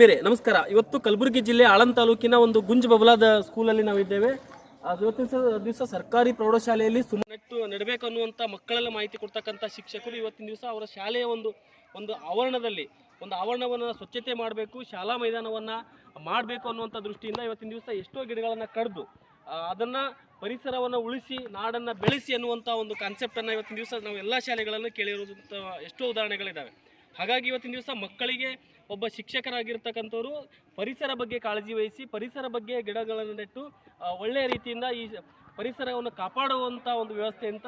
ಮೇರೆ ನಮಸ್ಕಾರ. ಇವತ್ತು ಕಲಬುರಗಿ ಜಿಲ್ಲೆ ಆಳಂದ ತಾಲೂಕಿನ ಒಂದು ಗುಂಜ್ ಬಬಲಾದ ಸ್ಕೂಲಲ್ಲಿ ನಾವಿದ್ದೇವೆ. ಇವತ್ತಿನ ದಿವಸ ಸರ್ಕಾರಿ ಪ್ರೌಢಶಾಲೆಯಲ್ಲಿ ಸುಮ್ಮನೆಟ್ಟು ನಡಬೇಕು ಅನ್ನುವಂಥ ಮಕ್ಕಳೆಲ್ಲ ಮಾಹಿತಿ ಕೊಡ್ತಕ್ಕಂಥ ಶಿಕ್ಷಕರು ಇವತ್ತಿನ ದಿವಸ ಅವರ ಶಾಲೆಯ ಒಂದು ಒಂದು ಆವರಣದಲ್ಲಿ ಒಂದು ಆವರಣವನ್ನು ಸ್ವಚ್ಛತೆ ಮಾಡಬೇಕು, ಶಾಲಾ ಮೈದಾನವನ್ನು ಮಾಡಬೇಕು ಅನ್ನುವಂಥ ದೃಷ್ಟಿಯಿಂದ ಇವತ್ತಿನ ದಿವಸ ಎಷ್ಟೋ ಗಿಡಗಳನ್ನು ಕಡ್ದು ಅದನ್ನು ಪರಿಸರವನ್ನು ಉಳಿಸಿ, ನಾಡನ್ನು ಬೆಳೆಸಿ ಅನ್ನುವಂಥ ಒಂದು ಕಾನ್ಸೆಪ್ಟನ್ನು ಇವತ್ತಿನ ದಿವಸ ನಾವು ಎಲ್ಲ ಶಾಲೆಗಳನ್ನು ಕೇಳಿರುವಂಥ ಎಷ್ಟೋ ಉದಾಹರಣೆಗಳಿದ್ದಾವೆ ಹಾಗಾಗಿ ಇವತ್ತಿನ ದಿವಸ ಮಕ್ಕಳಿಗೆ ಒಬ್ಬ ಶಿಕ್ಷಕರಾಗಿರ್ತಕ್ಕಂಥವ್ರು ಪರಿಸರ ಬಗ್ಗೆ ಕಾಳಜಿ ವಹಿಸಿ, ಪರಿಸರ ಬಗ್ಗೆ ಗಿಡಗಳನ್ನು ನೆಟ್ಟು ಒಳ್ಳೆಯ ರೀತಿಯಿಂದ ಈ ಪರಿಸರವನ್ನು ಕಾಪಾಡುವಂಥ ಒಂದು ವ್ಯವಸ್ಥೆ ಅಂತ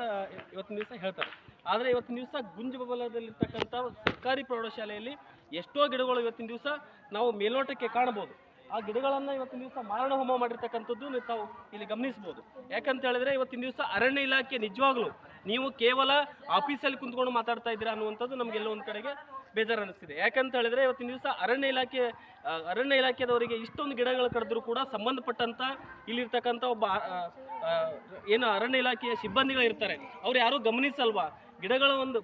ಇವತ್ತಿನ ದಿವಸ ಹೇಳ್ತಾರೆ. ಆದರೆ ಇವತ್ತಿನ ದಿವಸ ಗುಂಜಬಲದಲ್ಲಿರ್ತಕ್ಕಂಥ ಸರ್ಕಾರಿ ಪ್ರೌಢಶಾಲೆಯಲ್ಲಿ ಎಷ್ಟೋ ಗಿಡಗಳು ಇವತ್ತಿನ ದಿವಸ ನಾವು ಮೇಲ್ನೋಟಕ್ಕೆ ಕಾಣಬಹುದು. ಆ ಗಿಡಗಳನ್ನು ಇವತ್ತಿನ ದಿವಸ ಮಾರಣ ಹೋಮ ಮಾಡಿರ್ತಕ್ಕಂಥದ್ದು ತಾವು ಇಲ್ಲಿ ಗಮನಿಸ್ಬೋದು ಯಾಕಂತ ಹೇಳಿದ್ರೆ ಇವತ್ತಿನ ದಿವಸ ಅರಣ್ಯ ಇಲಾಖೆ ನಿಜವಾಗ್ಲೂ ನೀವು ಕೇವಲ ಆಫೀಸಲ್ಲಿ ಕುಂತ್ಕೊಂಡು ಮಾತಾಡ್ತಾ ಇದ್ದೀರಾ ಅನ್ನುವಂಥದ್ದು ನಮ್ಗೆ ಎಲ್ಲೋ ಒಂದು ಕಡೆಗೆ ಬೇಜಾರು ಅನ್ನಿಸ್ತಿದೆ ಯಾಕಂತ ಹೇಳಿದ್ರೆ ಇವತ್ತಿನ ದಿವಸ ಅರಣ್ಯ ಇಲಾಖೆ ಅರಣ್ಯ ಇಲಾಖೆದವರಿಗೆ ಇಷ್ಟೊಂದು ಗಿಡಗಳು ಕಡಿದ್ರು ಕೂಡ ಸಂಬಂಧಪಟ್ಟಂತ ಇಲ್ಲಿರ್ತಕ್ಕಂಥ ಒಬ್ಬ ಏನು ಅರಣ್ಯ ಇಲಾಖೆಯ ಸಿಬ್ಬಂದಿಗಳು ಇರ್ತಾರೆ. ಅವ್ರು ಯಾರೂ ಗಮನಿಸಲ್ವಾ? ಗಿಡಗಳ ಒಂದು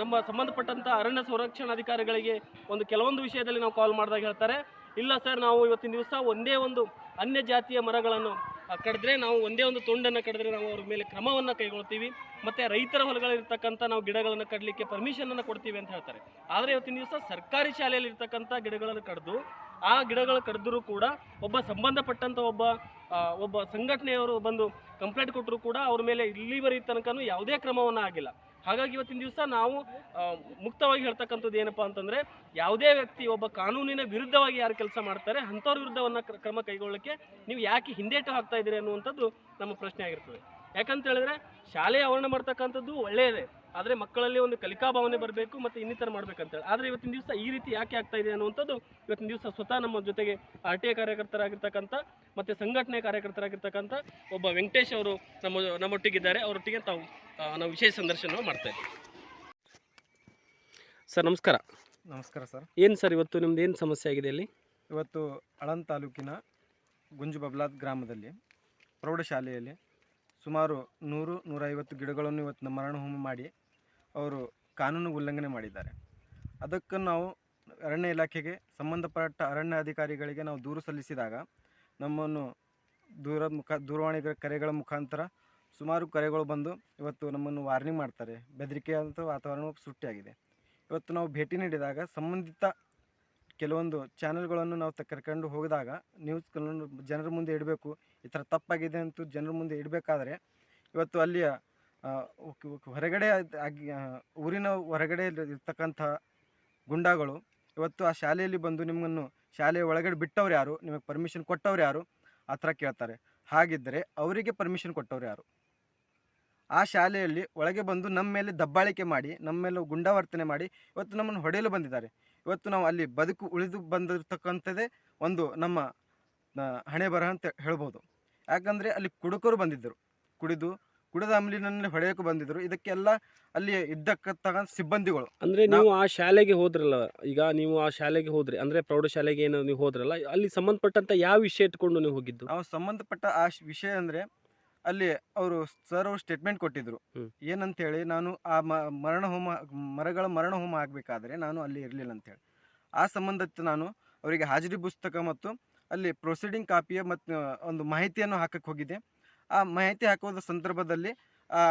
ನಮ್ಮ ಸಂಬಂಧಪಟ್ಟಂತ ಅರಣ್ಯ ಸಂರಕ್ಷಣಾಧಿಕಾರಿಗಳಿಗೆ ಒಂದು ಕೆಲವೊಂದು ವಿಷಯದಲ್ಲಿ ನಾವು ಕಾಲ್ ಮಾಡಿದಾಗ ಹೇಳ್ತಾರೆ, ಇಲ್ಲ ಸರ್, ನಾವು ಇವತ್ತಿನ ದಿವಸ ಒಂದೇ ಒಂದು ಅನ್ಯ ಜಾತಿಯ ಮರಗಳನ್ನು ಕಡಿದ್ರೆ ನಾವು ಒಂದೇ ಒಂದು ತುಂಡನ್ನು ಕಡಿದ್ರೆ ನಾವು ಅವ್ರ ಮೇಲೆ ಕ್ರಮವನ್ನು ಕೈಗೊಳ್ತೀವಿ, ಮತ್ತೆ ರೈತರ ಹೊಲಗಳಲ್ಲಿರ್ತಕ್ಕಂಥ ನಾವು ಗಿಡಗಳನ್ನು ಕಡಲಿಕ್ಕೆ ಪರ್ಮಿಷನನ್ನು ಕೊಡ್ತೀವಿ ಅಂತ ಹೇಳ್ತಾರೆ. ಆದರೆ ಇವತ್ತಿನ ದಿವಸ ಸರ್ಕಾರಿ ಶಾಲೆಯಲ್ಲಿ ಇರ್ತಕ್ಕಂಥ ಗಿಡಗಳನ್ನು ಕಡಿದು, ಆ ಗಿಡಗಳು ಕಡಿದ್ರೂ ಕೂಡ ಒಬ್ಬ ಸಂಬಂಧಪಟ್ಟಂಥ ಒಬ್ಬ ಒಬ್ಬ ಸಂಘಟನೆಯವರು ಬಂದು ಕಂಪ್ಲೇಂಟ್ ಕೊಟ್ಟರು ಕೂಡ ಅವ್ರ ಮೇಲೆ ಇಲ್ಲಿವರೆಗೆ ತನಕನೂ ಯಾವುದೇ ಕ್ರಮವನ್ನು ಆಗಿಲ್ಲ. ಹಾಗಾಗಿ ಇವತ್ತಿನ ದಿವಸ ನಾವು ಮುಕ್ತವಾಗಿ ಹೇಳ್ತಕ್ಕಂಥದ್ದು ಏನಪ್ಪಾ ಅಂತಂದ್ರೆ, ಯಾವುದೇ ವ್ಯಕ್ತಿ ಒಬ್ಬ ಕಾನೂನಿನ ವಿರುದ್ಧವಾಗಿ ಯಾರು ಕೆಲಸ ಮಾಡ್ತಾರೆ, ಅಂಥವ್ರ ವಿರುದ್ಧವನ್ನ ಕ್ರಮ ಕೈಗೊಳ್ಳಕ್ಕೆ ನೀವು ಯಾಕೆ ಹಿಂದೇಟು ಹಾಕ್ತಾ ಇದ್ದೀರಿ ಅನ್ನುವಂಥದ್ದು ನಮ್ಮ ಪ್ರಶ್ನೆ ಆಗಿರ್ತದೆ. ಯಾಕಂತ ಹೇಳಿದ್ರೆ ಶಾಲೆ ಆವರಣ ಮಾಡ್ತಕ್ಕಂಥದ್ದು ಒಳ್ಳೆಯದೇ ಆದರೆ ಮಕ್ಕಳಲ್ಲಿ ಒಂದು ಕಲಿಕಾ ಭಾವನೆ ಬರಬೇಕು ಮತ್ತು ಇನ್ನಿತರ ಮಾಡ್ಬೇಕಂತೇಳಿ. ಆದರೆ ಇವತ್ತಿನ ದಿವಸ ಈ ರೀತಿ ಯಾಕೆ ಆಗ್ತಾ ಇದೆ ಅನ್ನುವಂಥದ್ದು ಇವತ್ತಿನ ದಿವಸ ಸ್ವತಃ ನಮ್ಮ ಜೊತೆಗೆ ಆರ್ ಟಿ ಐ ಕಾರ್ಯಕರ್ತರಾಗಿರ್ತಕ್ಕಂಥ ಮತ್ತು ಸಂಘಟನೆ ಕಾರ್ಯಕರ್ತರಾಗಿರ್ತಕ್ಕಂಥ ಒಬ್ಬ ವೆಂಕಟೇಶ್ ಅವರು ನಮ್ಮ ನಮ್ಮೊಟ್ಟಿಗಿದ್ದಾರೆ. ಅವರೊಟ್ಟಿಗೆ ತಾವು ನಾವು ವಿಶೇಷ ಸಂದರ್ಶನ ಮಾಡ್ತಾ ಇದ್ದೀವಿ. ಸರ್ ನಮಸ್ಕಾರ. ನಮಸ್ಕಾರ ಸರ್. ಏನು ಸರ್ ಇವತ್ತು ನಿಮ್ದು ಏನು ಸಮಸ್ಯೆ ಆಗಿದೆ ಇಲ್ಲಿ? ಇವತ್ತು ಅಳನ್ ತಾಲೂಕಿನ ಗುಂಜು ಬಬ್ಲಾದ್ ಗ್ರಾಮದಲ್ಲಿ ಪ್ರೌಢಶಾಲೆಯಲ್ಲಿ ಸುಮಾರು ನೂರು, ನೂರೈವತ್ತು ಗಿಡಗಳನ್ನು ಇವತ್ತು ಮರಣ ಹೋಮ ಮಾಡಿ ಅವರು ಕಾನೂನು ಉಲ್ಲಂಘನೆ ಮಾಡಿದ್ದಾರೆ. ಅದಕ್ಕೆ ನಾವು ಅರಣ್ಯ ಇಲಾಖೆಗೆ ಸಂಬಂಧಪಟ್ಟ ಅರಣ್ಯ ಅಧಿಕಾರಿಗಳಿಗೆ ನಾವು ದೂರು ಸಲ್ಲಿಸಿದಾಗ ನಮ್ಮನ್ನು ದೂರ ಮುಖ ದೂರವಾಣಿ ಕರೆಗಳ ಮುಖಾಂತರ ಸುಮಾರು ಕರೆಗಳು ಬಂದು ಇವತ್ತು ನಮ್ಮನ್ನು ವಾರ್ನಿಂಗ್ ಮಾಡ್ತಾರೆ. ಬೆದರಿಕೆಯಾದಂಥ ಅಂತ ವಾತಾವರಣ ಸೃಷ್ಟಿಯಾಗಿದೆ. ಇವತ್ತು ನಾವು ಭೇಟಿ ನೀಡಿದಾಗ ಸಂಬಂಧಿತ ಕೆಲವೊಂದು ಚಾನೆಲ್ಗಳನ್ನು ನಾವು ತ, ಕರ್ಕೊಂಡು ಹೋಗಿದಾಗ ನ್ಯೂಸ್ಗಳನ್ನು ಜನರ ಮುಂದೆ ಇಡಬೇಕು. ಈ ಥರ ತಪ್ಪಾಗಿದೆ ಅಂತ ಜನರ ಮುಂದೆ ಇಡಬೇಕಾದ್ರೆ ಇವತ್ತು ಅಲ್ಲಿಯ ಹೊರಗಡೆ ಆಗಿ- ಊರಿನ ಹೊರಗಡೆ ಇರ್ತಕ್ಕಂಥ ಗುಂಡಾಗಳು ಇವತ್ತು ಆ ಶಾಲೆಯಲ್ಲಿ ಬಂದು ನಿಮ್ಮನ್ನು ಶಾಲೆಯ ಒಳಗಡೆ ಬಿಟ್ಟವ್ರು ಯಾರು? ನಿಮಗೆ ಪರ್ಮಿಷನ್ ಕೊಟ್ಟವ್ರು ಯಾರು? ಆ ಥರ ಕೇಳ್ತಾರೆ. ಹಾಗಿದ್ದರೆ ಅವರಿಗೆ ಪರ್ಮಿಷನ್ ಕೊಟ್ಟವ್ರು ಯಾರು? ಆ ಶಾಲೆಯಲ್ಲಿ ಒಳಗೆ ಬಂದು ನಮ್ಮ ಮೇಲೆ ದಬ್ಬಾಳಿಕೆ ಮಾಡಿ ನಮ್ಮ ಮೇಲೆ ಗುಂಡಾವರ್ತನೆ ಮಾಡಿ ಇವತ್ತು ನಮ್ಮನ್ನು ಹೊಡೆಯಲು ಬಂದಿದ್ದಾರೆ. ಇವತ್ತು ನಾವು ಅಲ್ಲಿ ಬದುಕು ಉಳಿದು ಬಂದಿರತಕ್ಕಂಥದ್ದೇ ಒಂದು ನಮ್ಮ ಹಣೆ ಬರಹ ಅಂತ ಹೇಳ್ಬೋದು. ಯಾಕಂದರೆ ಅಲ್ಲಿ ಕುಡುಕರು ಬಂದಿದ್ದರು. ಕುಡಿದು ಕುಡಿದ ಅಮಲಿನಲ್ಲಿ ಹೊಡೆಯೋಕೆ ಬಂದಿದ್ದರು. ಇದಕ್ಕೆಲ್ಲ ಅಲ್ಲಿ ಇದ್ದಕ್ಕಂತಹ ಸಿಬ್ಬಂದಿಗಳು. ಅಂದ್ರೆ ನೀವು ಆ ಶಾಲೆಗೆ ಹೋದ್ರಲ್ಲ ಈಗ ನೀವು ಆ ಶಾಲೆಗೆ ಹೋದ್ರಿ ಅಂದ್ರೆ ಪ್ರೌಢಶಾಲೆಗೆ ಏನು ನೀವು ಹೋದ್ರಲ್ಲ ಅಲ್ಲಿ ಸಂಬಂಧಪಟ್ಟಂತ ಯಾವ ವಿಷಯ ಇಟ್ಕೊಂಡು ನೀವು ಹೋಗಿದ್ದು? ನಾವು ಸಂಬಂಧಪಟ್ಟ ಆ ಶ್- ವಿಷಯ ಅಂದರೆ ಅಲ್ಲಿ ಅವರು ಸರ್ ಅವರು ಸ್ಟೇಟ್ಮೆಂಟ್ ಕೊಟ್ಟಿದ್ರು. ಏನಂತ ಏನಂತೇಳಿ ನಾನು ಆ ಮ ಮರಣ ಹೋಮ ಮರಗಳ ಮರಣ ಹೋಮ ಆಗಬೇಕಾದ್ರೆ ನಾನು ಅಲ್ಲಿ ಇರಲಿಲ್ಲ ಅಂತೇಳಿ ಆ ಸಂಬಂಧಕ್ಕೆ ನಾನು ಅವರಿಗೆ ಹಾಜರಿ ಪುಸ್ತಕ ಮತ್ತು ಅಲ್ಲಿ ಪ್ರೊಸೀಡಿಂಗ್ ಕಾಪಿಯ ಮತ್ತು ಒಂದು ಮಾಹಿತಿಯನ್ನು ಹಾಕಕ್ಕೆ ಹೋಗಿದ್ದೆ. ಆ ಮಾಹಿತಿ ಹಾಕುವ ಸಂದರ್ಭದಲ್ಲಿ ಆ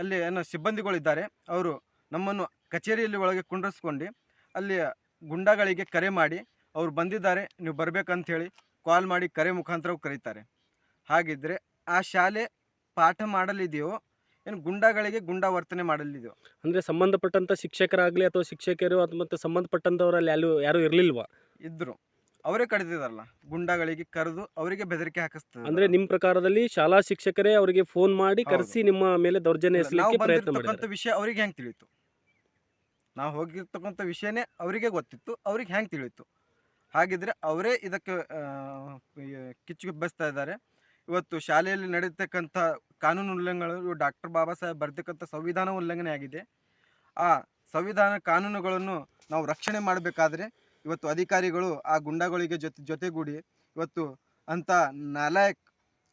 ಅಲ್ಲಿ ಏನೋ ಸಿಬ್ಬಂದಿಗಳಿದ್ದಾರೆ ಅವರು ನಮ್ಮನ್ನು ಕಚೇರಿಯಲ್ಲಿ ಒಳಗೆ ಕುಂಡ್ರಿಸ್ಕೊಂಡು ಅಲ್ಲಿ ಗುಂಡಾಗಳಿಗೆ ಕರೆ ಮಾಡಿ ಅವ್ರು ಬಂದಿದ್ದಾರೆ ನೀವು ಬರಬೇಕಂತ ಹೇಳಿ ಕಾಲ್ ಮಾಡಿ ಕರೆ ಮುಖಾಂತರ ಕರೀತಾರೆ. ಹಾಗಿದ್ರೆ ಆ ಶಾಲೆ ಪಾಠ ಮಾಡಲಿದೆಯೋ? ಏನು ಗುಂಡಾಗಳಿಗೆ ಗುಂಡಾ ವರ್ತನೆ ಮಾಡಲಿದೆಯೋ? ಅಂದ್ರೆ ಸಂಬಂಧಪಟ್ಟಂತ ಶಿಕ್ಷಕರಾಗ್ಲಿ ಅಥವಾ ಶಿಕ್ಷಕರು ಅಥವಾ ಮತ್ತೆ ಸಂಬಂಧಪಟ್ಟಂತವರಲ್ಲಿ ಯಾರು ಯಾರು ಇರ್ಲಿಲ್ವಾ? ಇದ್ರು. ಅವರೇ ಕರೆದಿದಾರಲ್ಲ ಗುಂಡಾಗಳಿಗೆ ಕರೆದು ಅವರಿಗೆ ಬೆದರಿಕೆ ಹಾಕಿಸ್ತಾರೆ ಅಂದ್ರೆ ನಿಮ್ ಪ್ರಕಾರದಲ್ಲಿ ಶಾಲಾ ಶಿಕ್ಷಕರೇ ಅವರಿಗೆ ಫೋನ್ ಮಾಡಿ ಹೌದು. ಕರೆಸಿ ನಿಮ್ಮ ಮೇಲೆ ದೌರ್ಜನ್ಯ ನಾವು ಎಸಲಿಕ್ಕೆ ಪ್ರಯತ್ನ ಬಂದಿರ್ತಕ್ಕಂಥ ಮಾಡಿದ್ದಾರೆ. ವಿಷಯ ಅವ್ರಿಗೆ ಹೆಂಗೆ ತಿಳಿಯಿತು ನಾವು ಹೋಗಿರ್ತಕ್ಕಂಥ ವಿಷಯನೇ ಅವರಿಗೆ ಗೊತ್ತಿತ್ತು ಅವ್ರಿಗೆ ಹೆಂಗೆ ತಿಳಿಯಿತು ಹಾಗಿದ್ರೆ ಅವರೇ ಇದಕ್ಕೆ ಆ, ಈ ಕಿಚ್ಚು ಬಸ್ತಾ ಇದ್ದಾರೆ. ಇವತ್ತು ಶಾಲೆಯಲ್ಲಿ ನಡೆಯತಕ್ಕಂಥ ಕಾನೂನು ಉಲ್ಲಂಘನೆಗಳು ಡಾಕ್ಟರ್ ಬಾಬಾ ಸಾಹೇಬ್ ಬರ್ತಕ್ಕಂಥ ಸಂವಿಧಾನ ಉಲ್ಲಂಘನೆ ಆಗಿದೆ. ಆ ಸಂವಿಧಾನ ಕಾನೂನುಗಳನ್ನು ನಾವು ರಕ್ಷಣೆ ಮಾಡಬೇಕಾದ್ರೆ ಇವತ್ತು ಅಧಿಕಾರಿಗಳು ಆ ಗುಂಡಗಳಿಗೆ ಜೊತೆ ಜೊತೆಗೂಡಿ ಇವತ್ತು ಅಂಥ ನಾಲಾಯಕ್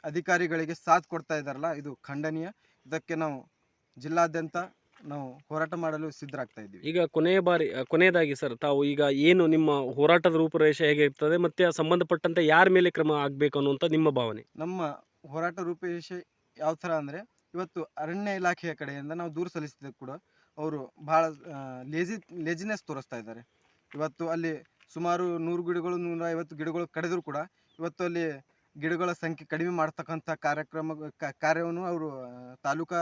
ಅಧಿಕಾರಿಗಳಿಗೆ ಸಾಥ್ ಕೊಡ್ತಾ ಇದ್ದಾರಲ್ಲ, ಇದು ಖಂಡನೀಯ. ಇದಕ್ಕೆ ನಾವು ಜಿಲ್ಲಾದ್ಯಂತ ನಾವು ಹೋರಾಟ ಮಾಡಲು ಸಿದ್ಧರಾಗ್ತಾ ಇದ್ದೀವಿ. ಈಗ ಕೊನೆಯ ಬಾರಿ ಕೊನೆಯದಾಗಿ ಸರ್ ತಾವು ಈಗ ಏನು ನಿಮ್ಮ ಹೋರಾಟದ ರೂಪುರೇಷೆ ಹೇಗಿರ್ತದೆ ಮತ್ತೆ ಆ ಸಂಬಂಧಪಟ್ಟಂತೆ ಯಾರ ಮೇಲೆ ಕ್ರಮ ಆಗಬೇಕು ಅನ್ನುವಂಥ ನಿಮ್ಮ ಭಾವನೆ? ನಮ್ಮ ಹೋರಾಟ ರೂಪುರೇಷೆ ಯಾವ ಥರ ಅಂದರೆ ಇವತ್ತು ಅರಣ್ಯ ಇಲಾಖೆಯ ಕಡೆಯಿಂದ ನಾವು ದೂರು ಸಲ್ಲಿಸಿದ ಕೂಡ ಅವರು ಭಾಳ ಲೇಜಿ ಲೇಜಿನೆಸ್ ತೋರಿಸ್ತಾ ಇದ್ದಾರೆ. ಇವತ್ತು ಅಲ್ಲಿ ಸುಮಾರು ನೂರು ಗಿಡಗಳು ನೂರ ಐವತ್ತು ಗಿಡಗಳು ಕಡಿದ್ರು ಕೂಡ ಇವತ್ತು ಅಲ್ಲಿ ಗಿಡಗಳ ಸಂಖ್ಯೆ ಕಡಿಮೆ ಮಾಡ್ತಕ್ಕಂಥ ಕಾರ್ಯಕ್ರಮ ಕಾರ್ಯವನ್ನು ಅವರು ತಾಲೂಕಾ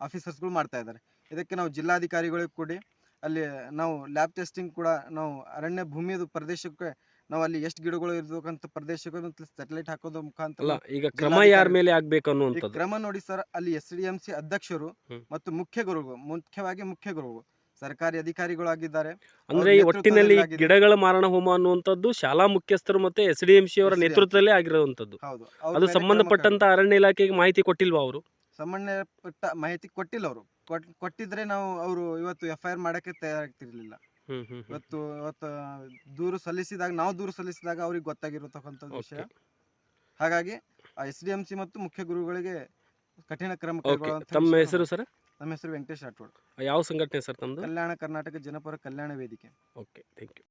ಆಫೀಸರ್ಸ್ಗಳು ಮಾಡ್ತಾ ಇದ್ದಾರೆ. ಇದಕ್ಕೆ ನಾವು ಜಿಲ್ಲಾಧಿಕಾರಿಗಳಿಗೆ ಕೊಡಿ ಅಲ್ಲಿ ನಾವು ಲ್ಯಾಬ್ ಟೆಸ್ಟಿಂಗ್ ಕೂಡ ನಾವು ಅರಣ್ಯ ಭೂಮಿಯದು ಪ್ರದೇಶಕ್ಕೆ ನಾವು ಅಲ್ಲಿ ಎಷ್ಟು ಗಿಡಗಳು ಇರಬೇಕಂತ ಪ್ರದೇಶಕ್ಕೂ ಸ್ಯಾಟಲೈಟ್ ಹಾಕೋದು ಮುಖಾಂತರ ಈಗ ಕ್ರಮ ಯಾರ ಮೇಲೆ ಆಗ್ಬೇಕು ಈ ಅನ್ನುವಂಥದ್ದು ಕ್ರಮ ನೋಡಿ ಸರ್ ಅಲ್ಲಿ ಎಸ್ ಡಿ ಎಂ ಸಿ ಅಧ್ಯಕ್ಷರು. ಮತ್ತು ಮುಖ್ಯ ಗುರುಗಳು ಮುಖ್ಯವಾಗಿ ಮುಖ್ಯ ಗುರುಗಳು ಸರ್ಕಾರಿ ಅಧಿಕಾರಿಗಳಾಗಿದ್ದಾರೆ. ಅಂದ್ರೆ ಈ ಒಟ್ಟಿನಲ್ಲಿ ಗಿಡಗಳ ಮಾರಣ ಹೋಮ ಅನ್ನುವಂಥದ್ದು ಶಾಲಾ ಮುಖ್ಯಸ್ಥರು ಮತ್ತೆ ಎಸ್ ಡಿ ಎಂ ಸಿ ಅವರ ನೇತೃತ್ವದಲ್ಲಿ ಆಗಿರುವಂತದ್ದು ಅದು ಸಂಬಂಧಪಟ್ಟಂತ ಅರಣ್ಯ ಇಲಾಖೆಗೆ ಮಾಹಿತಿ ಕೊಟ್ಟಿಲ್ವಾ ಅವರು? ಸಂಬಂಧಪಟ್ಟ ಮಾಹಿತಿ ಕೊಟ್ಟಿಲ್ಲ ಅವರು. ಕೊಟ್ಟಿದ್ರೆ ನಾವು ಅವರು ಇವತ್ತು ಎಫ್ ಐ ಆರ್ ಮಾಡಕ್ಕೆ ತಯಾರಾಗ್ತಿರ್ಲಿಲ್ಲ. ಹ್ಮ್ ಹ್ಮ್ ಹ್ಮ್. ಇವತ್ತು ಇವತ್ತು ದೂರು ಸಲ್ಲಿಸಿದಾಗ ನಾವು ದೂರು ಸಲ್ಲಿಸಿದಾಗ ಅವ್ರಿಗೆ ಗೊತ್ತಾಗಿರತಕ್ಕಂಥ ವಿಷಯ. Okay. ಹಾಗಾಗಿ ಎಸ್ ಡಿ ಎಂ ಸಿ ಮತ್ತು ಮುಖ್ಯ ಗುರುಗಳಿಗೆ ಕಠಿಣ ಕ್ರಮ ಓಕೆ ಕೈಗೊಳ್ಳುವಂಥ ತಮ್ಮ ವಿಷಯ. ಹೆಸರು ಸರ್? ನಮ್ಮ ಹೆಸರು ವೆಂಕಟೇಶ್ ರಾಠೋಡ್ ಯಾವ ಸಂಘಟನೆ ಸರ್ ತಮ್ಮದು ಕಲ್ಯಾಣ ಕರ್ನಾಟಕ ಜನಪರ ಕಲ್ಯಾಣ ವೇದಿಕೆ. Okay thank you